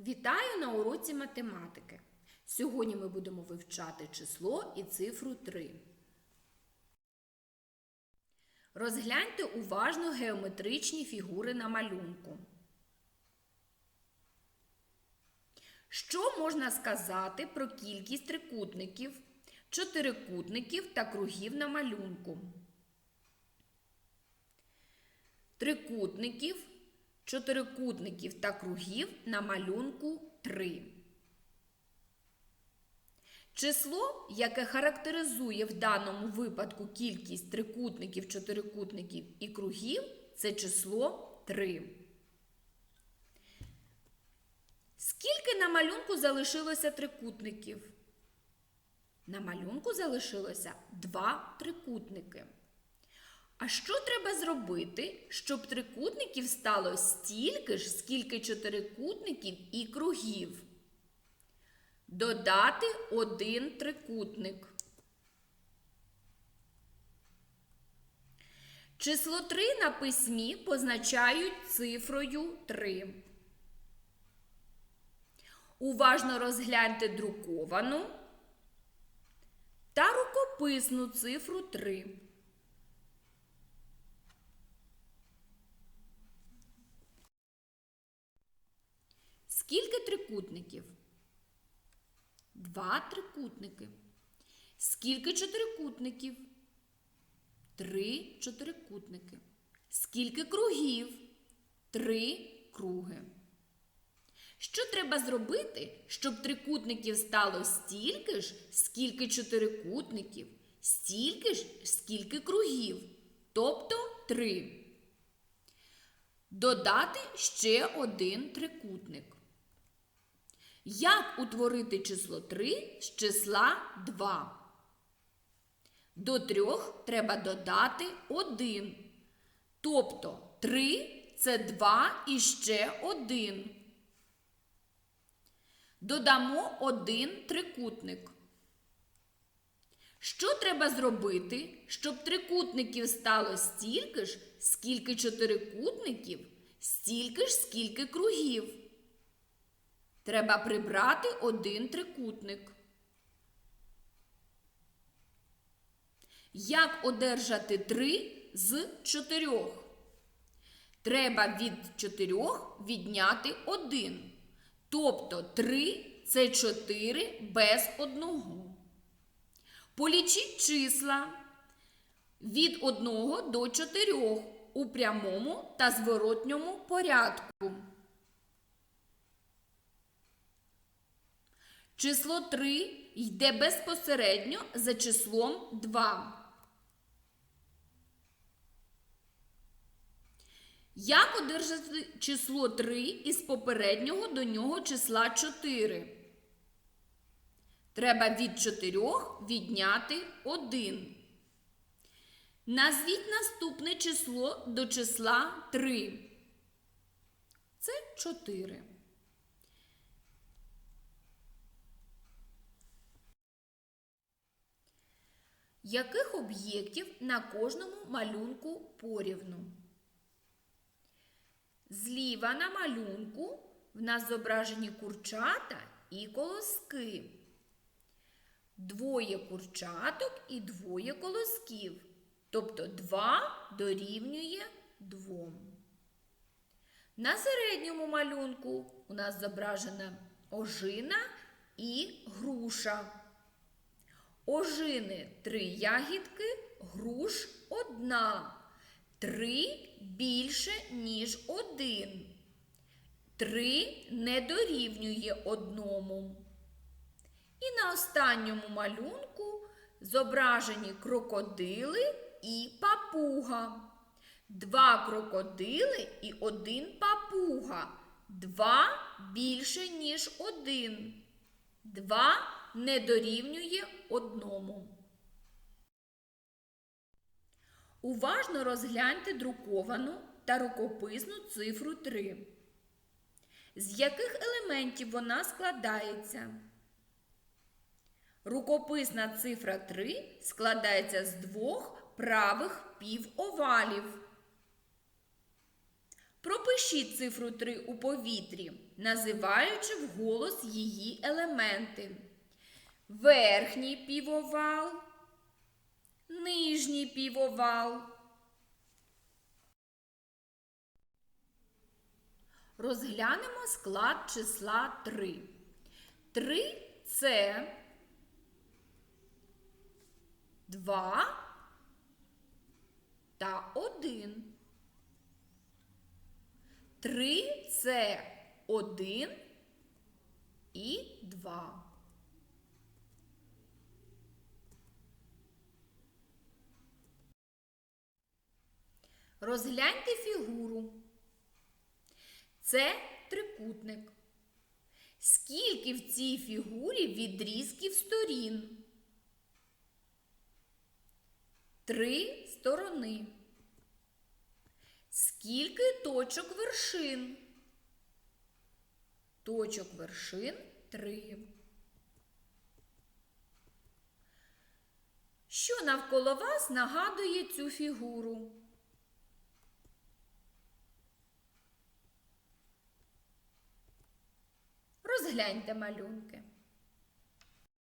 Вітаю на уроці математики. Сьогодні ми будемо вивчати число і цифру 3. Розгляньте уважно геометричні фігури на малюнку. Що можна сказати про кількість трикутників, чотирикутників та кругів на малюнку? Трикутників, чотирикутників та кругів на малюнку 3. Число, яке характеризує в даному випадку кількість трикутників, чотирикутників і кругів, це число 3. Скільки на малюнку залишилося трикутників? На малюнку залишилося два трикутники. А що треба зробити, щоб трикутників стало стільки ж, скільки чотирикутників і кругів? Додати один трикутник. Число 3 на письмі позначають цифрою 3. Уважно розгляньте друковану та рукописну цифру 3. Скільки трикутників? Два трикутники. Скільки чотирикутників? Три чотирикутники. Скільки кругів? Три круги. Що треба зробити, щоб трикутників стало стільки ж, скільки чотирикутників, стільки ж, скільки кругів, тобто три. Додати ще один трикутник. Як утворити число 3 з числа 2? До трьох треба додати 1. Тобто 3 це 2 і ще 1. Додамо один трикутник. Що треба зробити, щоб трикутників стало стільки ж, скільки чотирикутників, стільки ж, скільки кругів? Треба прибрати один трикутник. Як одержати 3 з 4? Треба від 4 відняти 1. Тобто 3 це 4 без 1. Полічіть числа від 1 до 4 у прямому та зворотньому порядку. Число 3 йде безпосередньо за числом 2. Як одержати число 3 із попереднього до нього числа 4? Треба від 4 відняти 1. Назвіть наступне число до числа 3. Це 4. Яких об'єктів на кожному малюнку порівну? Зліва на малюнку в нас зображені курчата і колоски. Двоє курчаток і двоє колосків. Тобто 2 дорівнює 2. На середньому малюнку у нас зображена ожина і груша. Ожини три ягідки, груш одна. Три більше, ніж один. Три не дорівнює одному. І на останньому малюнку зображені крокодили і папуга. Два крокодили і один папуга. Два більше, ніж один. Два не дорівнює одному. Уважно розгляньте друковану та рукописну цифру 3. З яких елементів вона складається? Рукописна цифра 3 складається з двох правих півовалів. Пропишіть цифру 3 у повітрі, називаючи вголос її елементи. Верхній півовал, нижній півовал. Розглянемо склад числа 3. 3 це 2 та 1. 3 це 1 і 2. Розгляньте фігуру. Це трикутник. Скільки в цій фігурі відрізків сторін? Три сторони. Скільки точок вершин? Точок вершин три. Що навколо вас нагадує цю фігуру? Розгляньте малюнки.